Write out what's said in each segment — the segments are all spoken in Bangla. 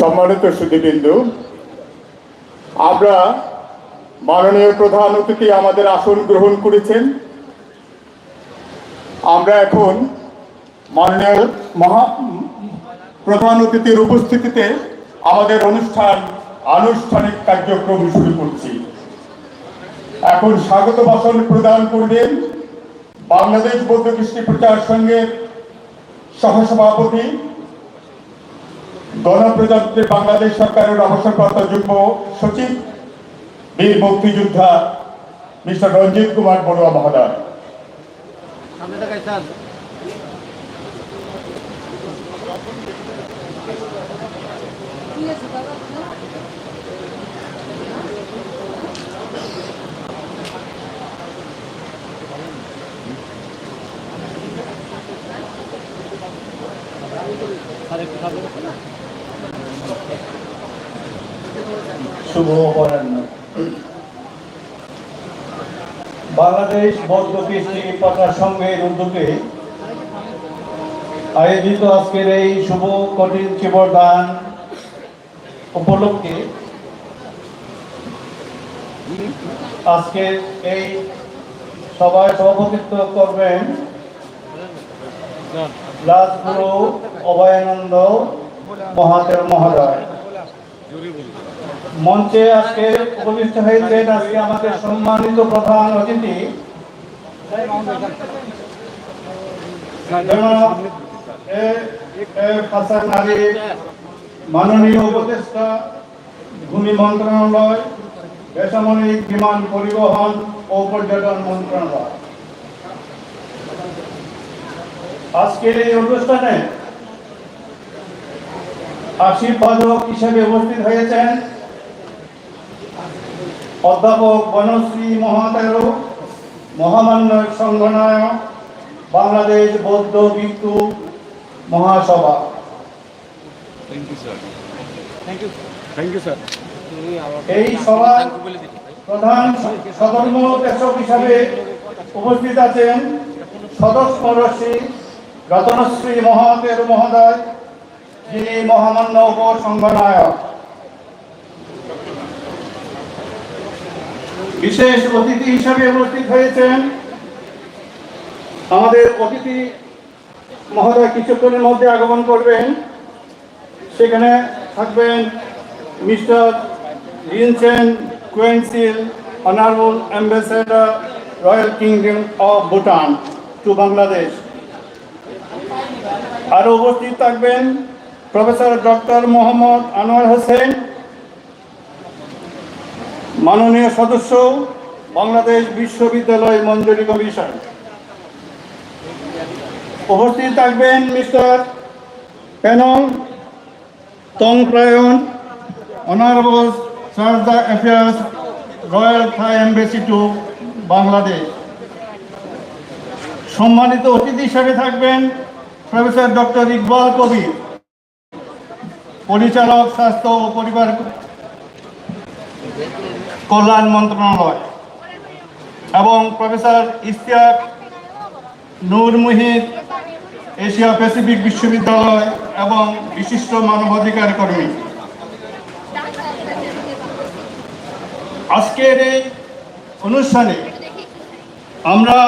সম্মানিত সুদীবৃন্দু আমরা মাননীয় প্রধান অতিথি আমাদের আসন গ্রহণ করেছেন। আমরা এখন মাননীয় মহা প্রধান অতিথির উপস্থিতিতে আমাদের অনুষ্ঠান আনুষ্ঠানিক কার্যক্রম শুরু করছি। এখন স্বাগত ভাষণ প্রদান করবেন বাংলাদেশ বৌদ্ধ কৃষ্টি প্রচার সংঘের সহসভাপতি গণপ্রজাতন্ত্রী বাংলাদেশ সরকারের অবসরপ্রাপ্ত যুগ্ম সচিব, বীর মুক্তিযোদ্ধা মিস্টার রঞ্জিত কুমার বড়ুয়া মহোদয়। স্যার, একটু সামনে দেখান। শুভ অপরাহ্ন বাংলাদেশ বৌদ্ধ কৃষ্টি প্রচার সংঘের উদ্যোগে আয়োজিত আজকের এই শুভ কঠিন চিবরদান উপলক্ষে আজকের এই সভায় সভাপতিত্ব করবেন। রাজগুরু অভয়ানন্দ মহাদেব মহোদয় মঞ্চে আজকে উপবিষ্ট হয়েছেন আজকে আমাদের সম্মানিত প্রধান অতিথি। মাননীয় উপদেষ্টা, ভূমি মন্ত্রণালয়, বেসামরিক বিমান পরিবহন ও পর্যটন মন্ত্রণালয়। আজকের এই অনুষ্ঠানে আশীর্বাদক হিসেবে উপস্থিত হয়েছেন অধ্যাপক বনশ্রী মহাতের মহামান্য সংগনায়ক Bangladesh Bauddha Bhikkhu Mahasabha. Thank you thank you sir এই সভার প্রধান সদর্ম পেশক হিসাবে উপস্থিত আছেন সদস্য সদস্যরশ্রী রতনশ্রী মহাতের মহোদয় যিনি মহামান্য উপসংঘনায়ক। বিশেষ অতিথি হিসাবে উপস্থিত হয়েছেন। আমাদের অতিথি মহোদয় কিছুক্ষণের মধ্যে আগমন করবেন। সেখানে থাকবেন mister Rinchen Kuentsyl, honourable ambassador royal kingdom of Bhutan to Bangladesh. আরও উপস্থিত থাকবেন প্রফেসর ডক্টর মোহাম্মদ আনোয়ার হোসেন। মাননীয় সদস্য, বাংলাদেশ বিশ্ববিদ্যালয় মঞ্জুরি কমিশন। উপস্থিত থাকবেন মিস্টার পেনং তংপ্রায়ণ, honourable charge the affairs, royal Thai embassy to Bangladesh. সম্মানিত অতিথি হিসাবে থাকবেন প্রফেসর ডক্টর ইকবাল কবির, পরিচালক স্বাস্থ্য ও পরিবার কল্যাণ মন্ত্রণালয় এবং professor Ishtiaq Noor Muhit Asia Pacific বিশ্ববিদ্যালয় এবং বিশিষ্ট মানবাধিকার কর্মী। আজকের এই অনুষ্ঠানে আমরা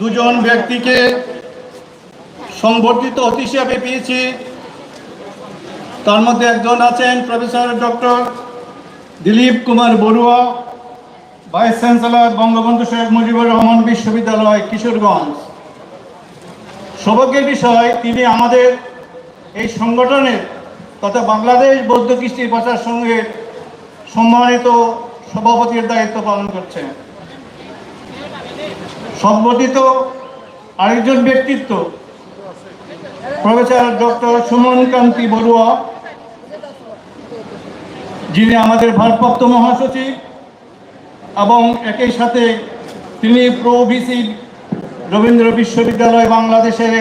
দুজন ব্যক্তিকে সংবর্ধিত অতিথি হিসাবে পেয়েছি। তার মধ্যে একজন আছেন professor doctor Dilip Kumar Barua, vice chancellor Bangabandhu Sheikh Mujibur Rahman বিশ্ববিদ্যালয়, কিশোরগঞ্জ। সৌভাগ্যের বিষয়, তিনি আমাদের এই সংগঠনের তথা বাংলাদেশ বৌদ্ধ কৃষ্টি প্রচার সংঘের সম্মানিত সভাপতির দায়িত্ব পালন করছেন। সম্বোধিত আরেকজন ব্যক্তিত্ব, প্রফেসর ডক্টর সুমন কান্তি বড়ুয়া যিনি আমাদের ভারপ্রাপ্ত মহাসচিব এবং একই সাথে তিনি প্রো ভিসি রবীন্দ্র বিশ্ববিদ্যালয় বাংলাদেশের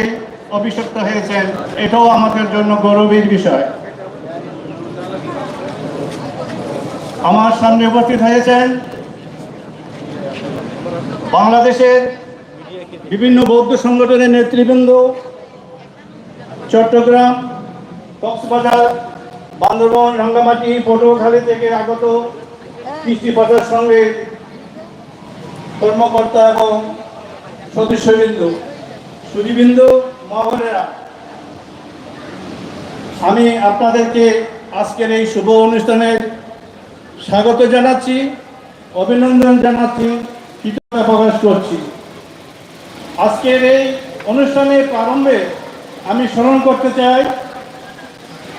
অভিষিক্ত হয়েছেন, এটাও আমাদের জন্য গৌরবের বিষয়। আমার সামনে উপস্থিত হয়েছেন বাংলাদেশের বিভিন্ন বৌদ্ধ সংগঠনের নেতৃবৃন্দ, চট্টগ্রাম, কক্সবাজার বান্দরবন, রাঙ্গামাটি, পটুয়াখালী থেকে আগত কৃষ্টিপাতার সঙ্গে কর্মকর্তা এবং সদস্যবৃন্দ সুদীবৃন্দ মহলেরা, আমি আপনাদেরকে আজকের এই শুভ অনুষ্ঠানের স্বাগত জানাচ্ছি, অভিনন্দন জানাচ্ছি, কৃতজ্ঞতা প্রকাশ করছি। আজকের এই অনুষ্ঠানের প্রারম্ভে আমি স্মরণ করতে চাই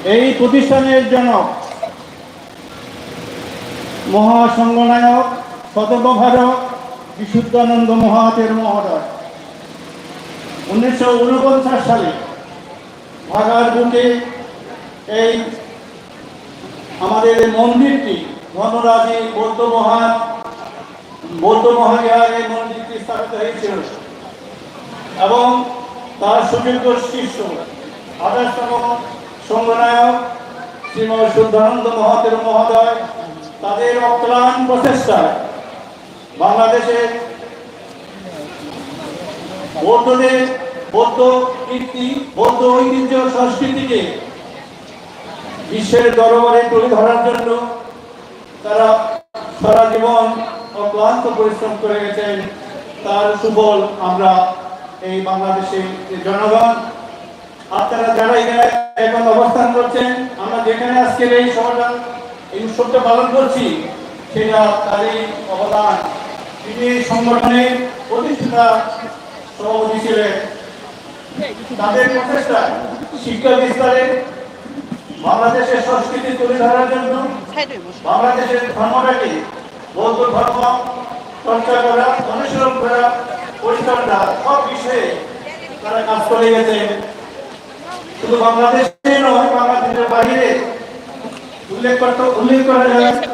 এই প্রতিষ্ঠানের জনক, মহাসংগনায়ক শতভারক বিশুদ্ধানন্দ মহাতের মহোদয়। উনিশশো উনপঞ্চাশ সালে ঢাকার বুকে এই আমাদের মন্দিরটি ধনরাজি বৌদ্ধ মহান বৌদ্ধ মহাবিহারে এই মন্দিরটি স্থাপিত হয়েছিল এবং তার সুযোগ্য শিষ্য আঠাশতম সংঘনায়ক শ্রীমৎ শুদ্ধানন্দ মহাতের মহোদয়, তাদের অক্লান প্রচেষ্টায় বাংলাদেশের বৌদ্ধদের বৌদ্ধ কীর্তি, বৌদ্ধ ঐতিহ্য সংস্কৃতিকে বিশ্বের দরবারে তুলে ধরার জন্য তারা সারা জীবন অক্লান্ত পরিশ্রম করে গেছেন। তার সুফল আমরা এই বাংলাদেশের যে জনগণ আপনারা যারা এখানে এখন অবস্থান করছেন, আমরা যেখানে আজকের এই সভাটা, এই উৎসবটা পালন করছি, সেটা তারই অবদান। তিনি সংগঠনের প্রতিষ্ঠাতা সভাপতি ছিলেন। তাদের প্রচেষ্টায় শিক্ষা বিস্তারে বাংলাদেশের সংস্কৃতি তুলে ধরার জন্য বাংলাদেশের ধর্মটাকে বৌদ্ধ ধর্ম, চর্চা করা অনুসরণ করা, পরিষ্কার করা, সব বিষয়ে তারা কাজ করে গেছে শুধু বাংলাদেশে নয় বাংলাদেশের বাইরে। উল্লেখ করতে উল্লেখ করা যায়